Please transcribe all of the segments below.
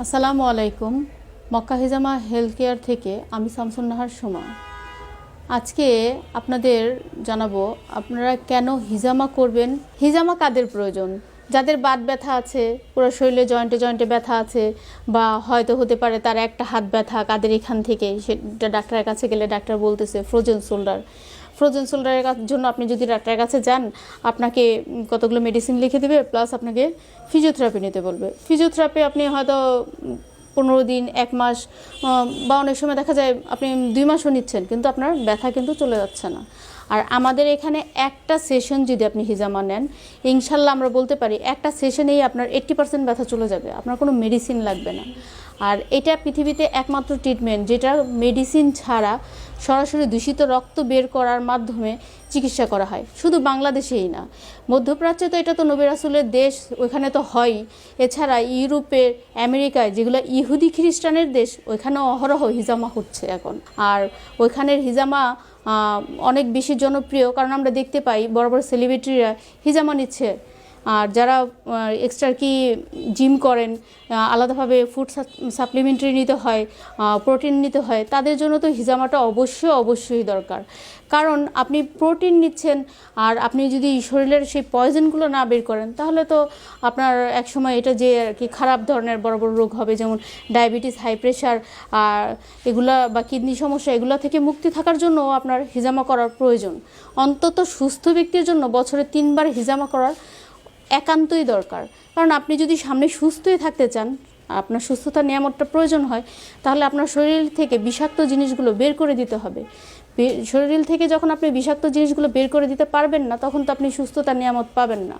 আসসালামু আলাইকুম। Mecca হিজামা health care থেকে আমি শামসুন নাহার সোমা। আজকে আপনাদের জানাব, আপনারা কেন হিজামা করবেন? হিজামা কাদের প্রয়োজন? যাদের বাত ব্যথা আছে, পুরো শরীরে জয়েন্টে জয়েন্টে ব্যথা আছে, বা হয়তো হতে পারে তার একটা হাত ব্যথা, কাদের এখান থেকে সেটা ডাক্তারের কাছে গেলে ডাক্তার বলতেছে ফ্রোজেন শোল্ডার ফ্রোজেন শোল্ডারের জন্য আপনি যদি ডাক্তারের কাছে যান, আপনাকে কতগুলো মেডিসিন লিখে দেবে প্লাস আপনাকে ফিজিওথেরাপি নিতে বলবে। ফিজিওথেরাপি আপনি হয়তো পনেরো দিন, এক মাস বা অনেক সময় দেখা যায় আপনি দুই মাসও নিচ্ছেন, কিন্তু আপনার ব্যথা কিন্তু চলে যাচ্ছে না। আর আমাদের এখানে একটা সেশন যদি আপনি হিজামা নেন, ইনশাল্লাহ আমরা বলতে পারি একটা সেশনেই আপনার এইট্টি পার্সেন্ট ব্যথা চলে যাবে, আপনার কোনো মেডিসিন লাগবে না। আর এটা পৃথিবীতে একমাত্র ট্রিটমেন্ট যেটা মেডিসিন ছাড়া সরাসরি দূষিত রক্ত বের করার মাধ্যমে চিকিৎসা করা হয়। শুধু বাংলাদেশেই না, মধ্যপ্রাচ্যে তো এটা তো নবী রাসুলের দেশ, ওইখানে তো হয়ই। এছাড়া ইউরোপের আমেরিকায় যেগুলো ইহুদি খ্রিস্টানের দেশ, ওইখানেও অহরহ হিজামা হচ্ছে এখন। আর ওইখানের হিজামা অনেক বেশি জনপ্রিয় কারণ আমরা দেখতে পাই বড় বড় সেলিব্রিটিরা হিজামা নিচ্ছে। আর যারা এক্সট্রা কি জিম করেন আলাদাভাবে ফুড সাপ্লিমেন্টারি নিতে হয় প্রোটিন নিতে হয়, তাদের জন্য তো হিজামাটা অবশ্যই অবশ্যই দরকার। কারণ আপনি প্রোটিন নিচ্ছেন আর আপনি যদি শরীরের সেই পয়জনগুলো না বের করেন, তাহলে তো আপনার একসময় এটা যে আর কি খারাপ ধরনের বড় বড় রোগ হবে, যেমন ডায়াবেটিস হাই প্রেশার আর এগুলা বা কিডনি সমস্যা, এগুলো থেকে মুক্তি থাকার জন্য আপনার হিজামা করার প্রয়োজন। অন্তত সুস্থ ব্যক্তির জন্য বছরে তিনবার হিজামা করার একান্তই দরকার। কারণ আপনি যদি সামনে সুস্থই থাকতে চান, আপনার সুস্থতা নিয়ামতটা প্রয়োজন হয়, তাহলে আপনার শরীর থেকে বিষাক্ত জিনিসগুলো বের করে দিতে হবে। শরীর থেকে যখন আপনি বিষাক্ত জিনিসগুলো বের করে দিতে পারবেন না, তখন তো আপনি সুস্থতা নিয়ামত পাবেন না।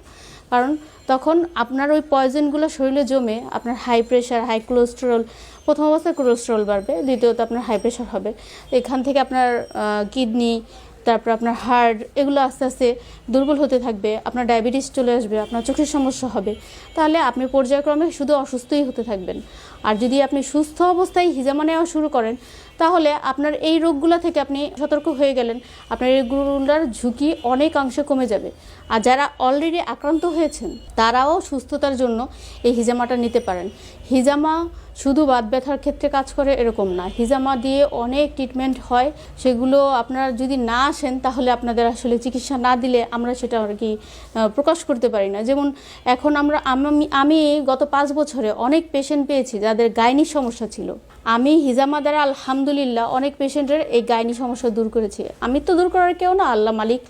কারণ তখন আপনার ওই পয়জনগুলো শরীরে জমে আপনার হাই প্রেশার হাই কোলেস্টেরল প্রথম অবস্থায় কোলেস্টেরল বাড়বে, দ্বিতীয়ত আপনার হাই প্রেশার হবে। এখান থেকে আপনার কিডনি তারপর আপনার হার্ট এগুলো আস্তে আস্তে দুর্বল হতে থাকবে, আপনার ডায়াবেটিস চলে আসবে, আপনার চোখের সমস্যা হবে। তাহলে আপনি পর্যায়ক্রমে শুধু অসুস্থই হতে থাকবেন। আর যদি আপনি সুস্থ অবস্থায় হিজামা নেওয়া শুরু করেন, তাহলে আপনার এই রোগগুলো থেকে আপনি সতর্ক হয়ে গেলেন। আপনার এইগুলোর ঝুঁকি অনেকাংশে কমে যাবে। আর যারা অলরেডি আক্রান্ত হয়েছেন, তারাও সুস্থতার জন্য এই হিজামাটা নিতে পারেন। হিজামা শুধু বাত ব্যথার ক্ষেত্রে কাজ করে এরকম না। হিজামা দিয়ে অনেক ট্রিটমেন্ট হয়। সেগুলো আপনারা যদি না আসেন, তাহলে আপনাদের আসলে চিকিৎসা না দিলে আমরা সেটা আর কি প্রকাশ করতে পারি না। যেমন এখন আমরা আমি আমি গত পাঁচ বছরে অনেক পেশেন্ট পেয়েছি যাদের গাইনি সমস্যা ছিল। আমি হিজামা দ্বারা আলহামদুলিল্লাহ অনেক পেশেন্টের এই গাইনি সমস্যা দূর করেছি। আমি তো দূর করার কেউ না, আল্লাহ মালিক।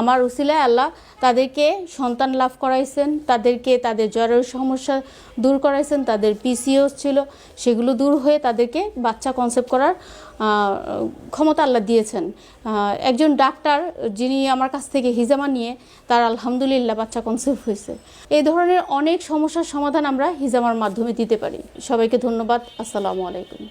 আমার উসিলায় আল্লাহ তাদেরকে সন্তান লাভ করাইছেন, তাদেরকে তাদের জ্বরের সমস্যা দূর করাইছেন, তাদের পিসিওস ছিল, সেগুলো দূর হয়ে তাদেরকে বাচ্চা কনসেপ্ট করার ক্ষমতা আল্লাহ দিয়েছেন। একজন ডাক্তার যিনি আমার কাছ থেকে হিজামা নিয়ে তার আলহামদুলিল্লাহ বাচ্চা কনসেপ্ট হয়েছে। এই ধরনের অনেক সমস্যার সমাধান আমরা হিজামার মাধ্যমে দিতে পারি। সবাইকে ধন্যবাদ। আসসালামু আলাইকুম। этом.